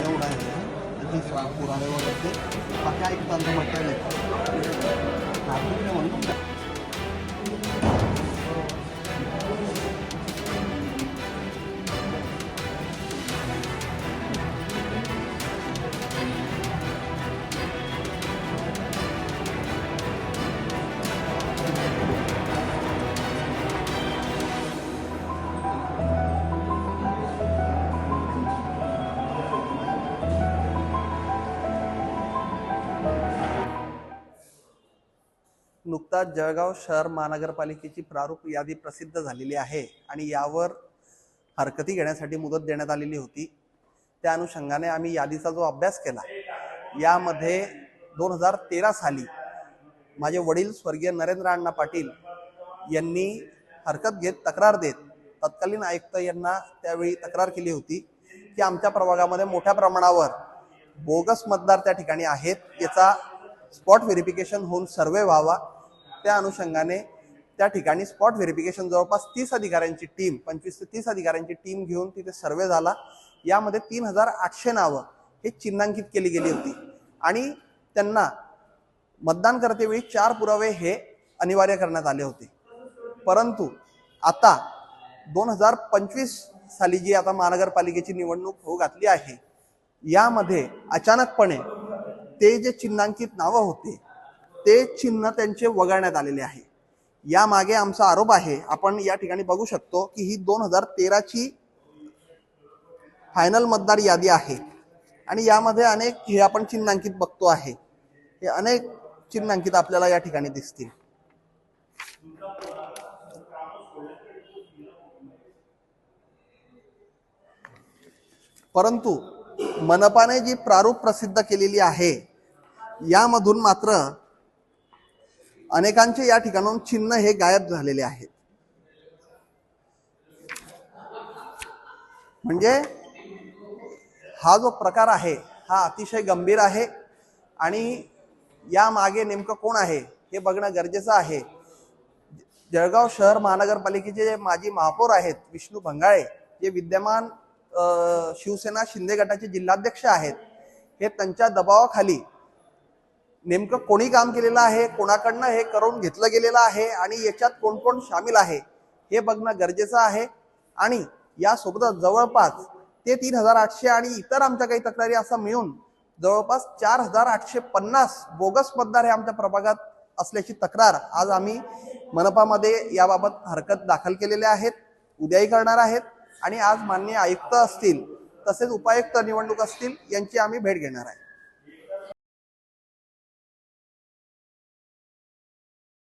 एवढा आहे तिसरा पुरावे वगैरे ते बाकी ऐकतात मग काय नाही नुकताच जळगाव शहर महानगरपालिकेची प्रारूप यादी प्रसिद्ध झालेली आहे आणि यावर हरकती घेण्यासाठी मुदत देण्यात आलेली होती. त्या अनुषंगाने आम्ही यादीचा जो अभ्यास केला यामध्ये दोन हजार तेरा साली माझे वडील स्वर्गीय नरेंद्र अण्णा पाटील यांनी हरकत घेत तक्रार देत तत्कालीन आयुक्त यांना त्यावेळी तक्रार केली होती की आमच्या प्रभागामध्ये मोठ्या प्रमाणावर बोगस मतदार त्या ठिकाणी आहेत याचा स्पॉट व्हेरिफिकेशन होऊन सर्वे व्हावा. त्या अनुषंगाने त्या ठिकाणी स्पॉट व्हेरिफिकेशन जवळपास तीस अधिकाऱ्यांची टीम पंचवीस ते तीस अधिकाऱ्यांची टीम घेऊन तिथे सर्वे झाला. यामध्ये तीन हजार आठशे नावं हे चिन्हांकित केली गेली होती. आणि त्यांना मतदान करतेवेळी चार पुरावे हे अनिवार्य करण्यात आले होते. परंतु आता दोन हजार पंचवीस साली जी आता महानगरपालिकेची निवडणूक होऊ घातली आहे यामध्ये अचानकपणे ते जे चिन्हांकित नावं होते ते चिन्ह त्यांचे वगळण्यात आलेले आहे. यामागे आमचा आरोप आहे आपण या ठिकाणी बघू शकतो की ही दोन हजार तेराची फायनल मतदार यादी आहे. आणि यामध्ये अनेक हे आपण चिन्हांकित बघतो आहे. हे अनेक चिन्हांकित आपल्याला या ठिकाणी दिसतील. परंतु मनपाने जी प्रारूप प्रसिद्ध केलेली आहे यामधून मात्र अनेकांचे या ठिकाणाहून चिन्ह हे गायब झालेले आहेत. म्हणजे हा जो प्रकार आहे हा अतिशय गंभीर आहे आणि या मागे नेमकं कोण आहे हे बघणं गरजेचं आहे. जळगाव शहर महानगरपालिकेचे जे माजी महापौर आहेत विष्णू भंगाळे जे विद्यमान शिवसेना शिंदे गटाचे जिल्हाध्यक्ष आहेत हे त्यांच्या दबावाखाली नेमकं कोणी काम केलेलं आहे कोणाकडनं हे करून घेतलं गेलेलं आहे आणि याच्यात कोण कोण सामील आहे हे बघणं गरजेचं आहे. आणि यासोबतच जवळपास ते तीन हजार आठशे आणि इतर आमच्या काही तक्रारी असं मिळून जवळपास चार हजार आठशे पन्नास बोगस मतदार हे आमच्या प्रभागात असल्याची तक्रार आज आम्ही मनपामध्ये याबाबत हरकत दाखल केलेल्या आहेत उद्याही करणार आहेत. आणि आज माननीय आयुक्त असतील तसेच उपायुक्त निवडणूक असतील यांची आम्ही भेट घेणार आहे.